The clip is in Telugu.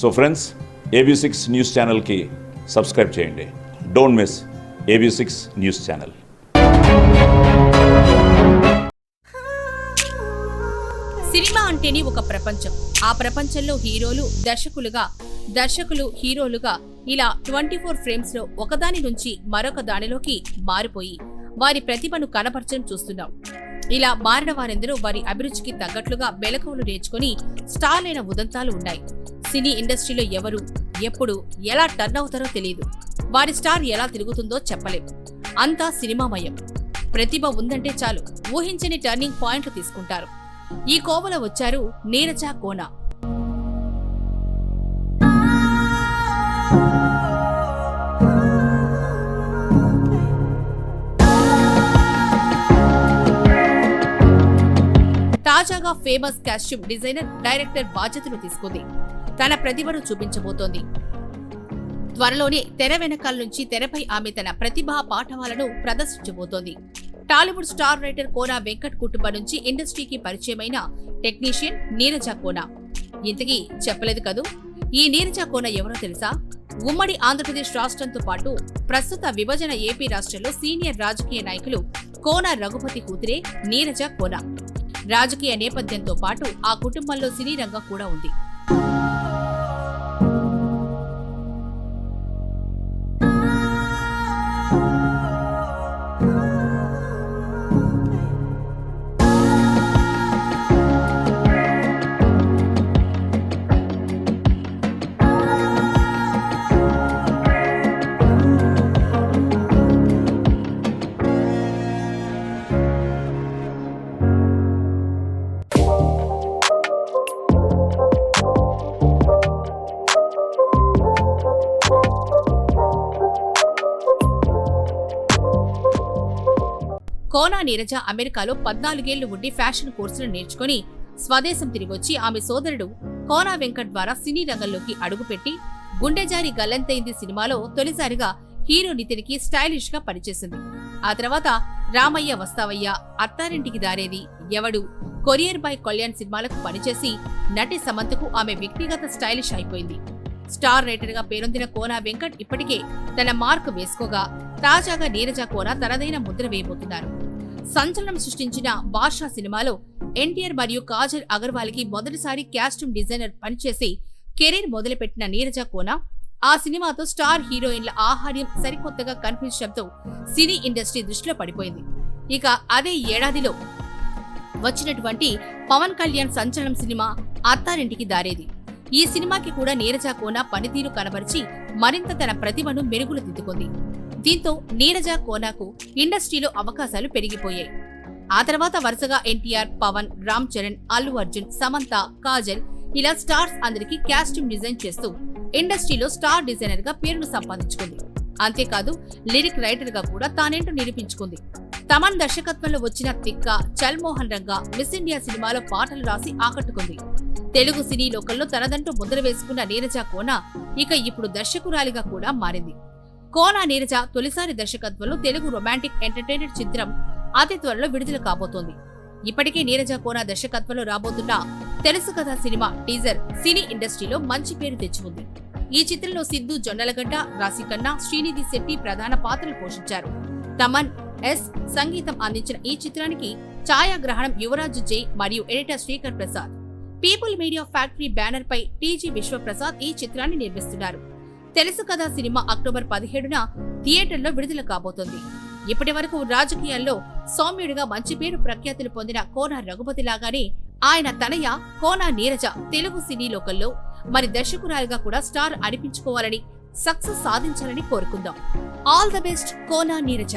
So friends AB six news ఛానల్కి సబ్స్క్రైబ్ చేయండి. Don't miss AB six news channel cinema అంటేనే ఒక ప్రపంచం. ఆ ప్రపంచంలో హీరోలు దర్శకులుగా దర్శకులు హీరోలుగా ఇలా ట్వంటీ ఫోర్ ఫ్రేమ్స్లో ఒకదాని నుంచి మరొక దానిలోకి మారిపోయి వారి ప్రతిభను కనపరచడం చూస్తున్నాం. ఇలా మారిన వారెందరూ వారి అభిరుచికి తగ్గట్లుగా మెలకువలు నేర్చుకుని స్టార్ అయిన ఉదంతాలు ఉన్నాయి. సినీ ఇండస్ట్రీలో ఎవరు ఎప్పుడు ఎలా టర్న్ అవుతారో తెలియదు వారి స్టార్ ఎలా తిరుగుతుందో చెప్పలేం అంతా సినిమామయం. ప్రతిభ ఉందంటే చాలు ఊహించని టర్నింగ్ పాయింట్లు తీసుకుంటారు. ఈ కోవలో వచ్చారు నీరజ కోనా. తాజాగా ఫేమస్ కాస్ట్యూమ్ డిజైనర్ డైరెక్టర్ బాధ్యతలు తీసుకుంది. తన ప్రతిభను చూపించబోతోంది. త్వరలోనే తెర వెనకాల నుంచి తెరపై ఆమె తన ప్రతిభా పాఠవాలను ప్రదర్శించబోతోంది. Tollywood star writer Kona Venkat కుటుంబం నుంచి ఇండస్ట్రీకి పరిచయమైన టెక్నీషియన్ నీరజ కోనా. ఇంతకీ చెప్పలేదు కదూ? ఈ నీరజ కోన ఎవరో తెలుసా? ఉమ్మడి ఆంధ్రప్రదేశ్ రాష్ట్రంతో పాటు ప్రస్తుత విభజన ఏపీ రాష్ట్రంలో సీనియర్ రాజకీయ నాయకులు కోన రఘుపతి కూతురే నీరజ కోన. రాజకీయ నేపథ్యంతో పాటు ఆ కుటుంబంలో సినీ రంగం కూడా ఉంది. కోనా నీరజ అమెరికాలో పద్నాలుగేళ్ళు ఉండి ఫ్యాషన్ కోర్సులు నేర్చుకుని స్వదేశం తిరిగొచ్చి ఆమె సోదరుడు కోనా వెంకట్ ద్వారా సినీ రంగంలోకి అడుగుపెట్టి గుండెజారి గల్లంతైంది సినిమాలో తొలిసారిగా హీరో నితిన్కి స్టైలిష్గా పనిచేసింది. ఆ తర్వాత రామయ్య వస్తావయ్య అత్తారింటికి దారేది ఎవడు? కొరియర్ బాయ్ కళ్యాణ్ సినిమాలకు పనిచేసి నటి సమంతకు ఆమె వ్యక్తిగత స్టైలిష్ అయిపోయింది. స్టార్ రైటర్గా పేరొందిన కోనా వెంకట్ ఇప్పటికే తన మార్క్ వేసుకోగా తాజాగా నీరజ కోనా తనదైన ముద్ర వేయబోతున్నారు. సంచలనం సృష్టించిన బాషా సినిమాలో ఎన్టీఆర్ మరియు కాజల్ అగర్వాల్కి మొదటిసారి కాస్ట్యూమ్ డిజైనర్ పనిచేసి కెరీర్ మొదలుపెట్టిన నీరజ కోన ఆ సినిమాతో స్టార్ హీరోయిన్ల ఆహార్యం సరికొత్తగా కనిపించడంతో సినీ ఇండస్ట్రీ దృష్టిలో పడిపోయింది. ఇక అదే ఏడాదిలో వచ్చినటువంటి పవన్ కళ్యాణ్ సంచలనం సినిమా అత్తారింటికి దారేది. ఈ సినిమాకి కూడా నీరజ కోన పనితీరు కనబరిచి మరింత తన ప్రతిభను మెరుగులు దిద్దుకుంది దీంతో నీరజ కోనాకు ఇండస్ట్రీలో అవకాశాలు పెరిగిపోయాయి. ఆ తర్వాత వరుసగా ఎన్టీఆర్ పవన్ రామ్ చరణ్ అల్లు అర్జున్ సమంత కాజల్ ఇలా స్టార్స్ అందరికీ క్యాస్ట్యూమ్ డిజైన్ చేస్తూ ఇండస్ట్రీలో స్టార్ డిజైనర్గా పేరును సంపాదించుకుంది. అంతేకాదు లిరిక్ రైటర్గా కూడా తానేంటో నిరూపించుకుంది. తమన్ దర్శకత్వంలో వచ్చిన తిక్క చల్ మోహన్ రంగా మిస్ ఇండియా సినిమాలో పాటలు రాసి ఆకట్టుకుంది. తెలుగు సినీ లోకల్లో తనదంటూ ముద్ర వేసుకున్న నీరజ కోన ఇక ఇప్పుడు దర్శకురాలిగా కూడా మారింది. కోన నీరజ తొలిసారి దర్శకత్వంలో తెలుగు రొమాంటిక్ ఎంటర్టైనర్ చిత్రం అతి త్వరలో విడుదల కాబోతోంది. ఇప్పటికే నీరజ కోన దర్శకత్వంలో రాబోతున్న తెలుసు కథ సినిమా టీజర్ సినీ ఇండస్ట్రీలో మంచి పేరు తెచ్చుకుంది. ఈ చిత్రంలో సిద్ధు జొన్నలగడ్డ రాశికన్నా శ్రీనిధి శెట్టి ప్రధాన పాత్రలు పోషించారు. తమన్ ఎస్ సంగీతం అందించిన ఈ చిత్రానికి ఛాయాగ్రహణం యువరాజు జై మరియు editor Srikar Prasad. People media factory banner పై టీజీ విశ్వప్రసాద్ ఈ చిత్రాన్ని నిర్మిస్తున్నారు. తెలుసు కదా సినిమా అక్టోబర్ పదిహేడున థియేటర్లో విడుదల కాబోతోంది. ఇప్పటి వరకు రాజకీయాల్లో సౌమ్యుడిగా మంచి పేరు ప్రఖ్యాతులు పొందిన కోన రఘుపతి లాగానే ఆయన తనయ కోన నీరజ తెలుగు సినీ లోకల్లో మరి దర్శకురాలుగా కూడా స్టార్ అనిపించుకోవాలని సక్సెస్ సాధించాలని కోరుకుందాం. All the best Kona Neeraja.